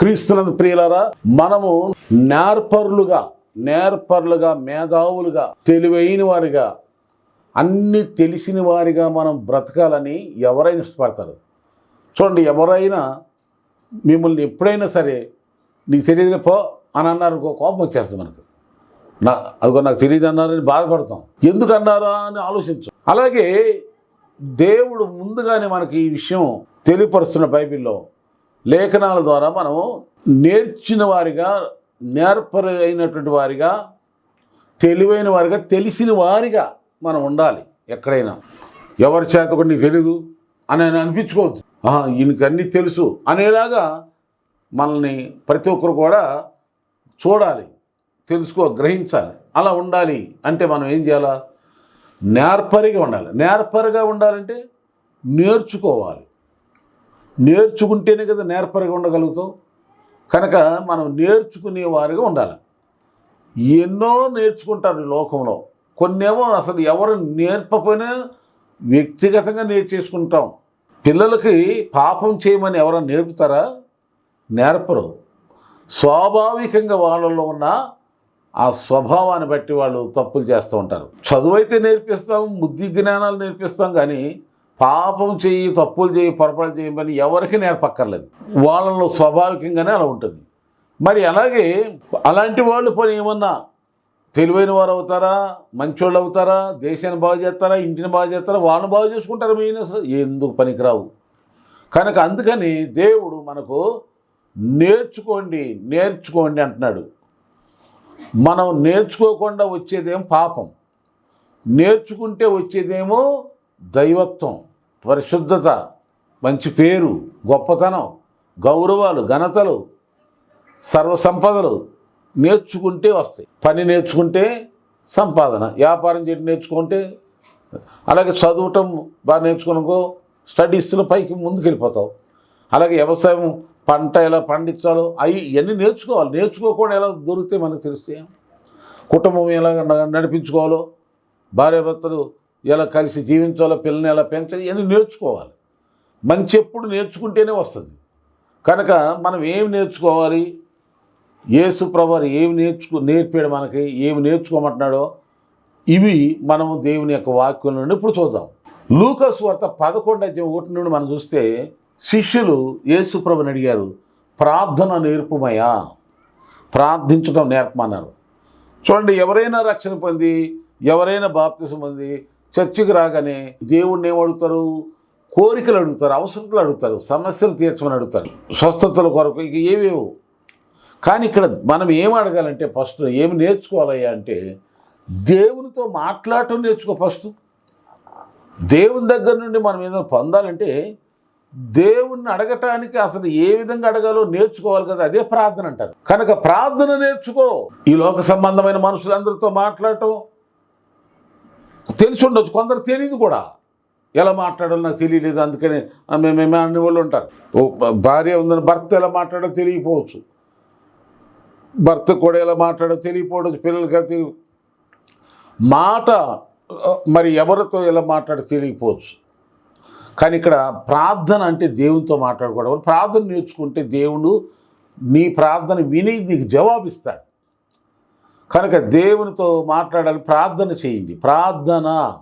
క్రీస్తునందు ప్రియులారా మనము నేర్పరులుగా నేర్పరులుగా మేధావులుగా తెలివైన వారిగా అన్ని తెలిసిన వారిగా మనం బ్రతకాలని ఎవరైనా ఇష్టపడతారు. చూడండి ఎవరైనా మిమ్మల్ని ఎప్పుడైనా సరే నీకు తెలియదు పో అని అన్నారు కోపం వచ్చేస్తుంది మనకు. నా అదిగో నాకు తెలియదు అన్నారని బాధపడతాం. ఎందుకు అన్నారా అని ఆలోచించు. అలాగే దేవుడు ముందుగానే మనకి ఈ విషయం తెలియపరుస్తున్న బైబిల్లో లేఖనాల ద్వారా మనం నేర్చిన వారిగా నేర్పరి అయినటువంటి వారిగా తెలివైన వారిగా తెలిసిన వారిగా మనం ఉండాలి ఎక్కడైనా. ఎవరి చేత కూడా నీకు తెలీదు అని ఆయన అనిపించుకోవద్దు. ఆహా, ఈయనకి అన్నీ తెలుసు అనేలాగా మనల్ని ప్రతి ఒక్కరు కూడా చూడాలి తెలుసుకో గ్రహించాలి. అలా ఉండాలి అంటే మనం ఏం చేయాలా? నేర్పరిగా ఉండాలి. నేర్పరిగా ఉండాలంటే నేర్చుకోవాలి. నేర్చుకుంటేనే కదా నేర్పరిగా ఉండగలుగుతాం కనుక మనం నేర్చుకునే వారిగా ఉండాలి. ఎన్నో నేర్చుకుంటారు ఈ లోకంలో. కొన్నేమో అసలు ఎవరు నేర్పకపోయినా వ్యక్తిగతంగా నేర్చేసుకుంటాం పిల్లలకి పాపం చేయమని ఎవరైనా నేర్పుతారా? నేర్పరు. స్వాభావికంగా వాళ్ళలో ఉన్న ఆ స్వభావాన్ని బట్టి వాళ్ళు తప్పులు చేస్తూ ఉంటారు. చదువు అయితే నేర్పిస్తాం బుద్ధి జ్ఞానాలు నేర్పిస్తాం కానీ పాపం చేయి తప్పులు చేయి పొరపాటు చేయమని ఎవరికి నేర్పక్కర్లేదు. వాళ్ళలో స్వాభావికంగానే అలా ఉంటుంది. మరి అలాగే అలాంటి వాళ్ళు పోనీ ఏమన్నా తెలివైన వారు అవుతారా? మంచోళ్ళు అవుతారా? దేశాన్ని బాగు చేస్తారా? ఇంటిని బాగు చేస్తారా? వాళ్ళని బాగు చేసుకుంటారు మెయిన్ అసలు? ఎందుకు పనికిరావు? కనుక అందుకని దేవుడు మనకు నేర్చుకోండి నేర్చుకోండి అంటున్నాడు. మనం నేర్చుకోకుండా వచ్చేదేం పాపం. నేర్చుకుంటే వచ్చేదేమో దైవత్వం. పరిశుద్ధత మంచి పేరు గొప్పతనం గౌరవాలు ఘనతలు సర్వసంపదలు నేర్చుకుంటే వస్తాయి. పని నేర్చుకుంటే సంపాదన వ్యాపారం చేయడం నేర్చుకుంటే. అలాగే చదవటం బాగా నేర్చుకునుకో స్టడీస్లో పైకి ముందుకెళ్ళిపోతావు. అలాగే వ్యవసాయం పంట ఎలా పండించాలో అవి ఇవన్నీ నేర్చుకోవాలి. నేర్చుకోకుండా ఎలా దొరికితే మనకు తెలిస్తే కుటుంబం ఎలా నడిపించుకోవాలో భార్యాభర్తలు ఎలా కలిసి జీవించాలో పిల్లని ఎలా పెంచాలి ఇవన్నీ నేర్చుకోవాలి. మంచి ఎప్పుడు నేర్చుకుంటేనే వస్తుంది. కనుక మనం ఏం నేర్చుకోవాలి? యేసు ప్రభువారు ఏమి నేర్చుకో నేర్పాడు మనకి ఏమి నేర్చుకోమంటున్నాడో ఇవి మనము దేవుని యొక్క వాక్యం నుండి ఇప్పుడు చూద్దాం. లూకస్ వార్త పదకొండు అధ్యాయం ఒకటి నుండి మనం చూస్తే శిష్యులు యేసు ప్రభుని అడిగారు ప్రార్థన నేర్పుమయా? ప్రార్థించడం నేర్పమన్నారు. చూడండి ఎవరైనా రక్షణ పొంది ఎవరైనా బాప్తిసం పొంది చర్చికి రాగానే దేవుణ్ణి ఏమడుగుతారు కోరికలు అడుగుతారు అవసరతలు అడుగుతారు సమస్యలు తీర్చమని అడుగుతారు స్వస్థతల కొరకు ఇక ఏవేవో కానీ ఇక్కడ మనం ఏం అడగాలంటే ఫస్ట్ ఏమి నేర్చుకోవాలయ్యా అంటే దేవునితో మాట్లాడటం నేర్చుకో ఫస్ట్. దేవుని దగ్గర నుండి మనం ఏదైనా పొందాలంటే దేవుణ్ణి అడగటానికి అసలు ఏ విధంగా అడగాలో నేర్చుకోవాలి కదా అదే ప్రార్థన అంటారు. కనుక ప్రార్థన నేర్చుకో. ఈ లోక సంబంధమైన మనుషులందరితో మాట్లాడటం తెలిసి ఉండొచ్చు. కొందరు తెలియదు కూడా. ఎలా మాట్లాడాలో నాకు తెలియలేదు. అందుకని ఆ, మేమేమే అన్ని వాళ్ళు ఉంటారు. ఓ భార్య ఉందని భర్త ఎలా మాట్లాడో తెలియకపోవచ్చు. భర్త కూడా ఎలా మాట్లాడో తెలియకపోవచ్చు. పిల్లలకి తెలియ మాట మరి ఎవరితో ఎలా మాట్లాడో తెలియకపోవచ్చు. కానీ ఇక్కడ ప్రార్థన అంటే దేవునితో మాట్లాడుకోవడం ప్రార్థన నేర్చుకుంటే దేవుడు నీ ప్రార్థన విని నీకు జవాబిస్తాడు. కనుక దేవునితో మాట్లాడాలి ప్రార్థన చేయండి. ప్రార్థన.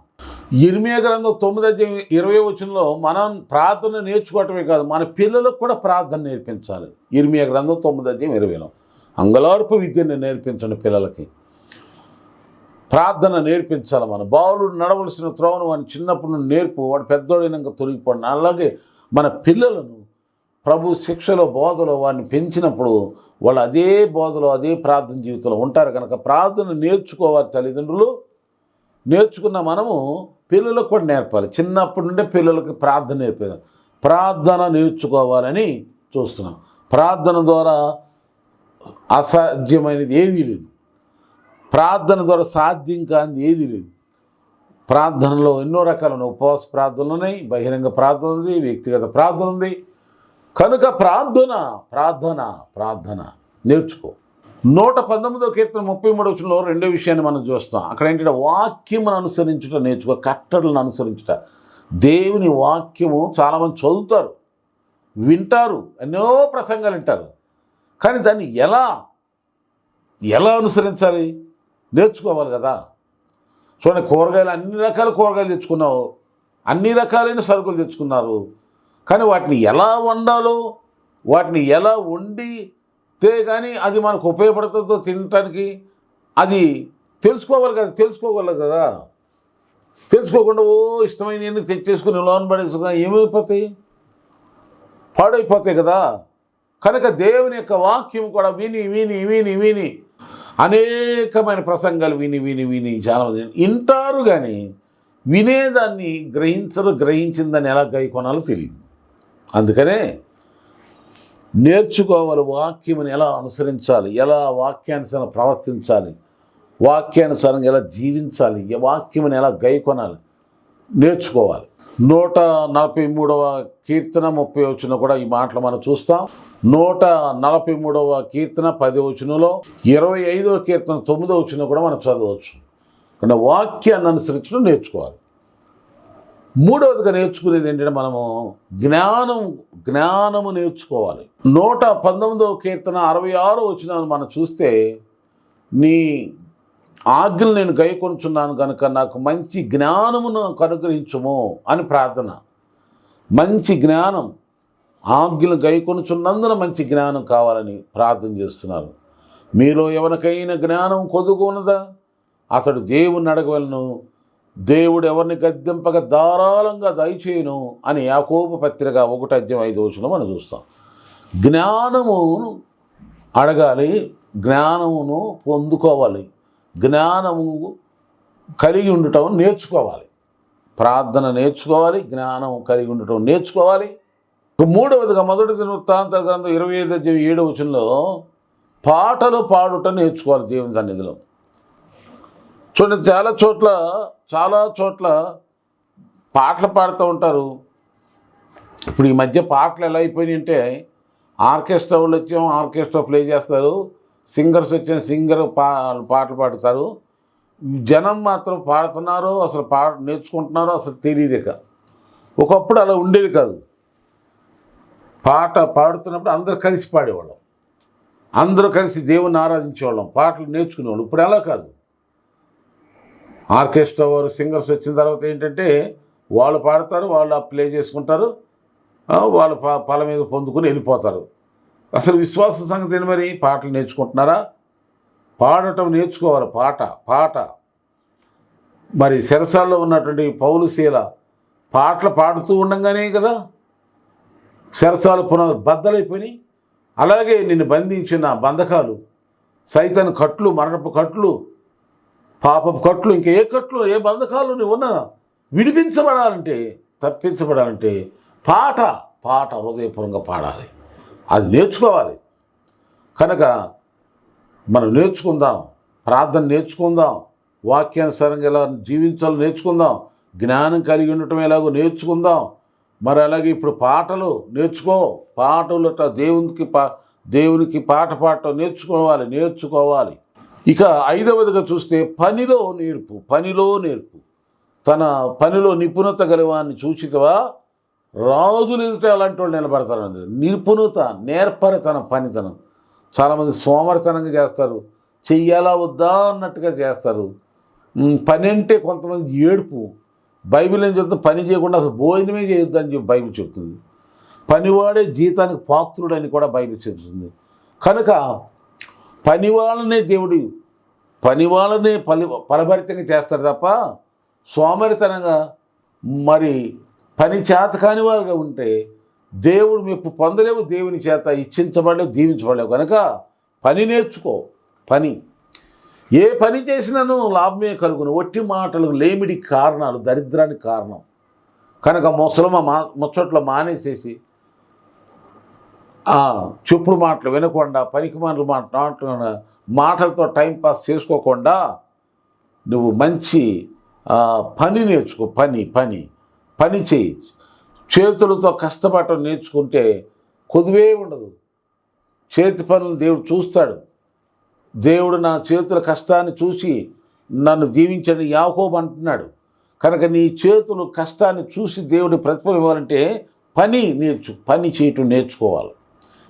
ఇర్మియా గ్రంథం తొమ్మిది ఇరవై వచనంలో మనం ప్రార్థన నేర్చుకోవటమే కాదు మన పిల్లలకు కూడా ప్రార్థన నేర్పించాలి. ఇర్మియా గ్రంథం తొమ్మిది అధ్యాయం ఇరవైలో. అంగలార్పు విద్యను నేర్పించండి పిల్లలకి. ప్రార్థన నేర్పించాలి మనం. బావులు నడవలసిన త్రోవను వాడిని చిన్నప్పుడు నుండి నేర్పు వాడు పెద్దోడినాక తొలగిపోండి. అలాగే మన పిల్లలను ప్రభు శిక్షలో బోధలో వారిని పెంచినప్పుడు వాళ్ళు అదే బోధలో అదే ప్రార్థన జీవితంలో ఉంటారు. కనుక ప్రార్థన నేర్చుకోవాలి తల్లిదండ్రులు. నేర్చుకున్న మనము పిల్లలకు కూడా నేర్పాలి. చిన్నప్పటి నుండే పిల్లలకి ప్రార్థన నేర్పేది. ప్రార్థన నేర్చుకోవాలని చూస్తున్నాం. ప్రార్థన ద్వారా అసాధ్యమైనది ఏదీ లేదు. ప్రార్థన ద్వారా సాధ్యం కానిది ఏదీ లేదు. ప్రార్థనలో ఎన్నో రకాలైన ఉపవాస ప్రార్థనలు ఉన్నాయి బహిరంగ ప్రార్థన ఉంది వ్యక్తిగత ప్రార్థన ఉంది కనుక ప్రార్థన ప్రార్థన ప్రార్థన. నేర్చుకో. నూట పంతొమ్మిదో కీర్తన ముప్పై మూడు వచ్చినలో రెండో విషయాన్ని మనం చూస్తాం. అక్కడ ఏంటంటే వాక్యమును అనుసరించుట నేర్చుకో కట్టడలను అనుసరించుట. దేవుని వాక్యము చాలామంది చదువుతారు వింటారు ఎన్నో ప్రసంగాలు వింటారు. కానీ దాన్ని ఎలా ఎలా అనుసరించాలి? నేర్చుకోవాలి కదా. చూడండి కూరగాయలు అన్ని రకాల కూరగాయలు తెచ్చుకున్నావు. అన్ని రకాలైన సరుకులు తెచ్చుకున్నారు. కానీ వాటిని ఎలా వండాలో వాటిని ఎలా వండితే కానీ అది మనకు ఉపయోగపడుతుందో తినటానికి అది తెలుసుకోవాలి కదా తెలుసుకోగలరు కదా. తెలుసుకోకుండా ఓ ఇష్టమైన తెచ్చేసుకుని లోన్ పడేసుకున్నా ఏమైపోతాయి? పాడైపోతాయి కదా. కనుక దేవుని యొక్క వాక్యం కూడా విని విని విని విని అనేకమైన ప్రసంగాలు విని విని విని చాలామంది వింటారు కానీ వినేదాన్ని గ్రహించరు గ్రహించిందని ఎలా గైకొనాలో తెలియదు. అందుకనే నేర్చుకోవాలి వాక్యముని ఎలా అనుసరించాలి ఎలా వాక్యానుసారం ప్రవర్తించాలి వాక్యానుసారంగా ఎలా జీవించాలి వాక్యముని ఎలా గైకొనాలి నేర్చుకోవాలి. నూట నలభై మూడవ కీర్తన ముప్పై వచ్చిన కూడా ఈ మాటలు మనం చూస్తాం. నూట నలభై మూడవ కీర్తన పది వచనంలో ఇరవై ఐదవ కీర్తన తొమ్మిదవ వచ్చిన కూడా మనం చదవచ్చు. కానీ వాక్యాన్ని అనుసరించడం నేర్చుకోవాలి. మూడవదిగా నేర్చుకునేది ఏంటంటే మనము జ్ఞానం జ్ఞానము నేర్చుకోవాలి. నూట పంతొమ్మిదవ కీర్తన అరవై ఆరు వచ్చిన మనం చూస్తే నీ ఆజ్ఞలు నేను గైకొనుచున్నాను కనుక నాకు మంచి జ్ఞానమును అనుగ్రహించుము అని ప్రార్థన. మంచి జ్ఞానం ఆజ్ఞలు గైకొనుచున్నందున మంచి జ్ఞానం కావాలని ప్రార్థన చేస్తున్నారు. మీలో ఎవరికైనా జ్ఞానం కొదుకున్నదా అతడు దేవుని అడగవలను దేవుడు ఎవరిని గద్దెంపక ధారాళంగా దయచేయను అని యాకోబు పత్రిక ఒకటి ఐదు వచ్చిన మనం చూస్తాం. జ్ఞానమును అడగాలి జ్ఞానమును పొందుకోవాలి జ్ఞానము కలిగి ఉండటం నేర్చుకోవాలి. ప్రార్థన నేర్చుకోవాలి జ్ఞానం కలిగి ఉండటం నేర్చుకోవాలి. మూడవదిగా మొదటి వృత్తాంత గ్రంథం ఇరవై ఐదు అధ్యాయం ఏడవ వచనంలో పాటలు పాడుట నేర్చుకోవాలి దేవుని సన్నిధిలో. చూడండి చాలా చోట్ల చాలా చోట్ల పాటలు పాడుతూ ఉంటారు. ఇప్పుడు ఈ మధ్య పాటలు ఎలా అయిపోయినాయి అంటే ఆర్కెస్ట్రా వాళ్ళు వచ్చాం ఆర్కెస్ట్రా ప్లే చేస్తారు. సింగర్స్ వచ్చాం సింగర్ పా పాటలు పాడతారు. జనం మాత్రం పాడుతున్నారో అసలు పా నేర్చుకుంటున్నారో అసలు తెలియదు ఇక. ఒకప్పుడు అలా ఉండేది కాదు. పాట పాడుతున్నప్పుడు అందరూ కలిసి పాడేవాళ్ళం. అందరూ కలిసి దేవుని ఆరాధించేవాళ్ళం. పాటలు నేర్చుకునేవాళ్ళం. ఇప్పుడు అలా కాదు. ఆర్కెస్ట్రా వారు సింగర్స్ వచ్చిన తర్వాత ఏంటంటే వాళ్ళు పాడతారు వాళ్ళు ప్లే చేసుకుంటారు వాళ్ళు ప పల మీద పొందుకుని వెళ్ళిపోతారు. అసలు విశ్వాస సంగతి ఏంటి మరి? పాటలు నేర్చుకుంటున్నారా? పాడటం నేర్చుకోవాలి పాట పాట. మరి సెరసాల్లో ఉన్నటువంటి పౌలుశీల పాటలు పాడుతూ ఉండగానే కదా శరసాలు పునః బద్దలైపోయినాయి. అలాగే నిన్ను బంధించిన బంధకాలు సైతాన్ కట్లు మరణపు కట్లు పాపపు కట్లు ఇంకా ఏ కట్లు ఏ బంధకాలు నువ్వు ఉన్నా విడిపించబడాలంటే తప్పించబడాలంటే పాట పాట హృదయపూర్వకంగా పాడాలి. అది నేర్చుకోవాలి. కనుక మనం నేర్చుకుందాం ప్రార్థన నేర్చుకుందాం వాక్యానుసారంగా ఎలా జీవించాలో నేర్చుకుందాం జ్ఞానం కలిగి ఉండటం ఎలాగో నేర్చుకుందాం. మరి అలాగే ఇప్పుడు పాటలు నేర్చుకో పాటలట దేవునికి పా దేవునికి పాట పాడటం నేర్చుకోవాలి నేర్చుకోవాలి. ఇక ఐదవదిగా చూస్తే పనిలో నేర్పు పనిలో నేర్పు. తన పనిలో నిపుణత గలవాన్ని చూచితవా? రాజులు ఎదుట అలాంటి వాళ్ళు నిలబడతారు నిపుణత నేర్పరితనం పనితనం. చాలామంది సోమరితనంగా చేస్తారు. చెయ్యాలా వద్దా అన్నట్టుగా చేస్తారు. పని అంటే కొంతమంది ఏడుపు. బైబిల్ ఏం చెప్తుంది? పని చేయకుండా అసలు భోజనమే చేయొద్దు అని చెప్పి బైబిల్ చెప్తుంది. పనివాడే జీతానికి పాత్రుడని కూడా బైబిల్ చెప్తుంది. కనుక పని వాళ్ళనే దేవుడు పని వాళ్ళనే పలి ఫలభరితంగా చేస్తాడు తప్ప సోమరితనంగా మరి పని చేత కాని వారుగా ఉంటే దేవుడు మెప్పు పొందలేవు దేవుని చేత ఇచ్చించబడలేవు దీవించబడలేవు. కనుక పని నేర్చుకో పని. ఏ పని చేసినాను లాభమే కలుగును. ఒట్టి మాటలు లేమిడి కారణాలు దరిద్రానికి కారణం. కనుక ముసలమ్మ మా ముచ్చట్లో మానేసేసి చెప్పుడు మాటలు వినకుండా పనికి మాటలు మాట్లాడకుండా మాటలతో టైంపాస్ చేసుకోకుండా నువ్వు మంచి పని నేర్చుకో పని పని పని చేయి. చేతులతో కష్టపడటం నేర్చుకుంటే కొదువే ఉండదు. చేతి పనులు దేవుడు చూస్తాడు. దేవుడు నా చేతుల కష్టాన్ని చూసి నన్ను దీవించని యాకోబు అంటున్నాడు. కనుక నీ చేతులు కష్టాన్ని చూసి దేవుడి ప్రతిఫలం ఇవ్వాలంటే పని నేర్చు పని చేయటం నేర్చుకోవాలి.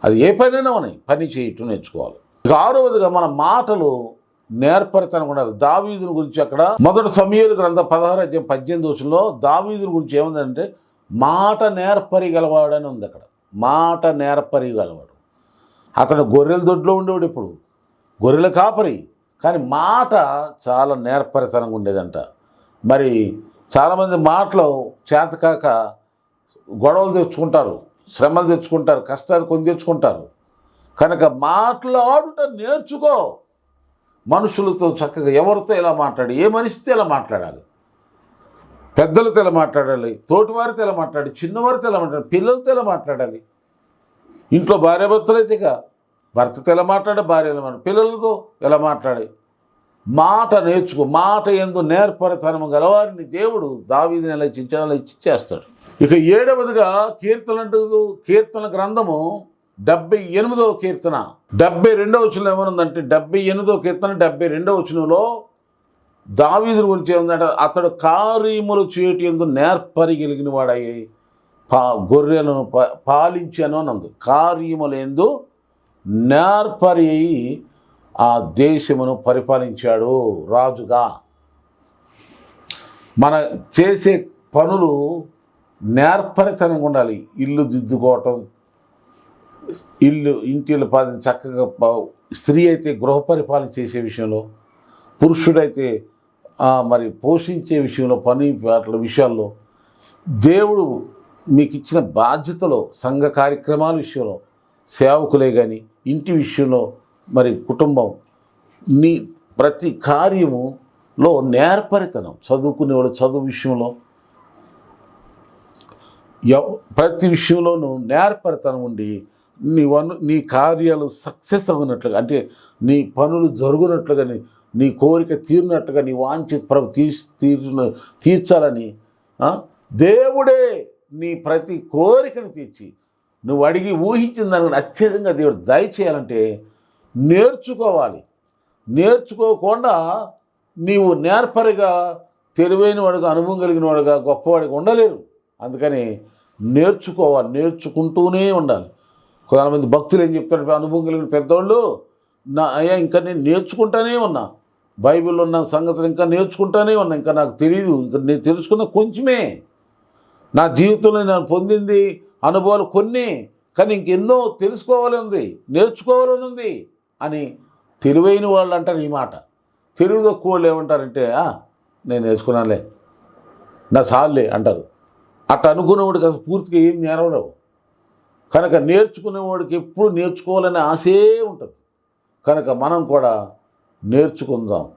అది ఏ పనైనా ఉన్నాయి. పని చేయటం నేర్చుకోవాలి. ఇక ఆరవదిగా మన మాటలు నేర్పరితనం ఉండాలి. దావీదుని గురించి అక్కడ మొదటి సమయాలు గ్రంథ పదహారు అధ్యాయం పద్దెనిమిది వచ్చంలో దావీదుని గురించి ఏముందంటే మాట నేర్పరిగలవాడని ఉంది అక్కడ. మాట నేర్పరిగలవాడు. అతను గొర్రెల దొడ్లో ఉండేవాడు ఇప్పుడు. గొర్రెల కాపరి. కానీ మాట చాలా నేర్పరితనంగా ఉండేదంట. మరి చాలామంది మాటలు చేతకాక గొడవలు తెచ్చుకుంటారు. శ్రమలు తెచ్చుకుంటారు కష్టాలు కొని తెచ్చుకుంటారు. కనుక మాట్లాడుట నేర్చుకో. మనుషులతో చక్కగా ఎవరితో ఎలా మాట్లాడి ఏ మనిషితో ఎలా మాట్లాడాలి? పెద్దలతో ఎలా మాట్లాడాలి? తోటివారితో ఎలా మాట్లాడి చిన్నవారితో ఎలా మాట్లాడాలి? పిల్లలతో ఎలా మాట్లాడాలి? ఇంట్లో భార్యాభర్తలు అయితే ఇక భర్తతో ఎలా మాట్లాడే భార్య ఎలా మాట్లాడి పిల్లలతో ఎలా మాట్లాడాలి? మాట నేర్చుకో మాట ఎందు నేర్పరతనము గలవారిని దేవుడు దావీదిని ఎలా ఇచ్చించాడో అలా చేస్తాడు. ఇక ఏడవదిగా కీర్తన అంటూ కీర్తన గ్రంథము డెబ్బై ఎనిమిదవ కీర్తన. డెబ్బై రెండవ వచనంలో ఏమనుందంటే డెబ్బై ఎనిమిదవ కీర్తన డెబ్బై రెండవ వచనంలో దావీదుని గురించి ఏముందంటే అతడు కార్యములు చేయటి ఎందు నేర్పరిగలిగిన వాడయ్యి పా గొర్రెలను ప పాలించాను అనందు. కార్యములు ఎందు నేర్పరి అయి ఆ దేశమును పరిపాలించాడు రాజుగా. మన చేసే పనులు నేర్పరితనంగా ఉండాలి. ఇల్లు దిద్దుకోవటం ఇల్లు ఇంటిలో పాదం చక్కగా స్త్రీ అయితే గృహ పరిపాలన చేసే విషయంలో పురుషుడైతే మరి పోషించే విషయంలో పని వాటి విషయాల్లో దేవుడు మీకు ఇచ్చిన బాధ్యతలో సంఘ కార్యక్రమాల విషయంలో సేవకులే కానీ ఇంటి విషయంలో మరి కుటుంబం నీ ప్రతి కార్యములో నేర్పరితనం చదువుకునేవాడు చదువు విషయంలో. ప్రతి విషయంలోనూ నేర్పరితనం ఉండి నీ వన్ నీ కార్యాలు సక్సెస్ అవునట్లుగా అంటే నీ పనులు జరుగునట్లుగా నీ- నీ కోరిక తీరినట్టుగా నీ వాంఛ ప్రభు తీర్చిన తీర్చాలని దేవుడే నీ ప్రతి కోరికను తీర్చి నువ్వు అడిగి ఊహించిన దానికి అత్యధికంగా దేవుడు దయచేయాలంటే నేర్చుకోవాలి. నేర్చుకోకుండా నీవు నేర్పరిగా తెలివైన వాడుగా అనుభవం కలిగిన వాడుగా గొప్పవాడిగా ఉండలేరు. అందుకని నేర్చుకోవాలి. నేర్చుకుంటూనే ఉండాలి. కొంతమంది భక్తులు ఏం చెప్తారు? అనుభవం కలిగిన పెద్దవాళ్ళు నా అయ్యా ఇంకా నేను నేర్చుకుంటానే ఉన్నా. బైబిల్లో ఉన్న సంగతులు ఇంకా నేర్చుకుంటానే ఉన్నా. ఇంకా నాకు తెలియదు ఇంకా నేను తెలుసుకున్న కొంచెమే. నా జీవితంలో నేను పొందింది అనుభవాలు కొన్ని కానీ ఇంకెన్నో తెలుసుకోవాలని ఉంది నేర్చుకోవాలని ఉంది. అని తెలివైన వాళ్ళు అంటారు ఈ మాట. తెలివి తక్కువ వాళ్ళు ఏమంటారంటే నేను నేర్చుకున్నానులే నా చాలులే అంటారు. అట్ట అనుకునేవాడికి అసలు పూర్తిగా ఏం నేర్వలేవు కనుక నేర్చుకునేవాడికి ఎప్పుడు నేర్చుకోవాలనే ఆశే ఉంటుంది. కనుక మనం కూడా నేర్చుకుందాం.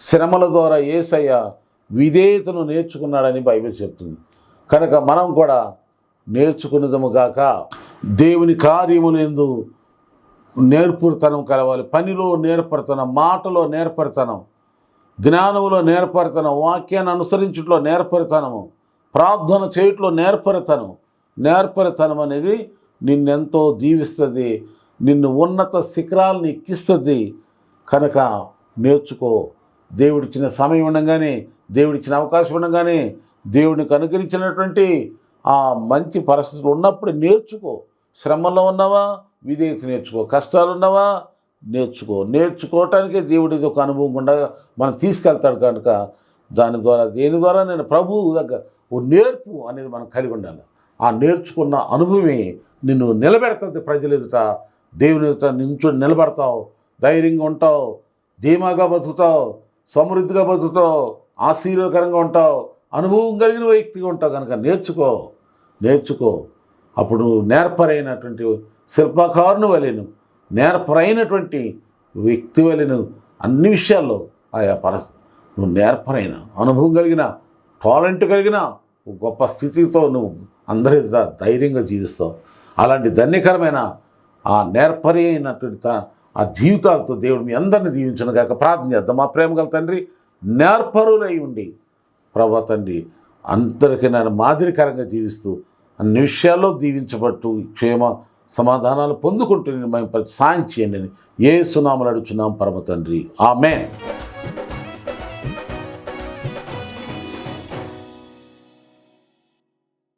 శ్రమల ద్వారా ఏసయ్య విధేయతను నేర్చుకున్నాడని బైబిల్ చెప్తుంది. కనుక మనం కూడా నేర్చుకున్నదము గాక దేవుని కార్యములందు నేర్పుతనం కలవాలి. పనిలో నేర్పరతనం మాటలో నేర్పరతనం జ్ఞానములో నేర్పరతనం వాక్యాన్ని అనుసరించుట్లో నేర్పరతనము ప్రార్థన చేయట్లో నేర్పరతనం నేర్పరతనం అనేది నిన్నెంతో దీవిస్తుంది నిన్ను ఉన్నత శిఖరాలను ఎక్కిస్తుంది. కనుక నేర్చుకో. దేవుడిచ్చిన సమయం ఉండగానే దేవుడిచ్చిన అవకాశం ఉండగానే దేవునికి అనుగ్రహించినటువంటి ఆ మంచి పరిస్థితులు ఉన్నప్పుడు నేర్చుకో. శ్రమలో ఉన్నావా? విధేయత నేర్చుకో. కష్టాలు ఉన్నావా నేర్చుకో. నేర్చుకోవటానికే దేవుడి ఒక అనుభవం గుండా మనం తీసుకెళ్తాడు కనుక దాని ద్వారా దేని ద్వారా నేను ప్రభువు దగ్గర ఓ నేర్పు అనేది మనం కలిగి ఉండాలి. ఆ నేర్చుకున్న అనుభవమే నిన్ను నిలబెడుతుంది ప్రజలు ఎదుట. దేవుని ఎదుట నించు నిలబడతావు. ధైర్యంగా ఉంటావు. ధీమాగా బతుకుతావు. సమృద్ధిగా బతుకుతావు. ఆశీర్వకరంగా ఉంటావు. అనుభవం కలిగిన వ్యక్తిగా ఉంటావు కనుక నేర్చుకో. నేర్చుకో. అప్పుడు నేర్పరైనటువంటి శిల్పకారుని వలెను నేర్పరైనటువంటి వ్యక్తి వలెను అన్ని విషయాల్లో ఆయా పరస్ నువ్వు నేర్పరైన అనుభవం కలిగిన టాలెంట్ కలిగిన గొప్ప స్థితితో నువ్వు అందరి ధైర్యంగా జీవిస్తావు. అలాంటి ధన్యకరమైన ఆ నేర్పరి అయినటువంటి త- ఆ జీవితాలతో దేవుడు మీ అందరిని దీవించను కాక ప్రార్థన చేద్దాం. మా ప్రేమ గల తండ్రి నేర్పరులై ఉండి ప్రభా తండ్రి అందరికీ నేను మాదిరికరంగా జీవిస్తూ అన్ని విషయాల్లో దీవించబట్టు క్షేమ సమాధానాలు పొందుకుంటూ మేము సాయం చేయండి అని ఏ సునామలు అడుచున్నాం పరమ తండ్రి ఆమె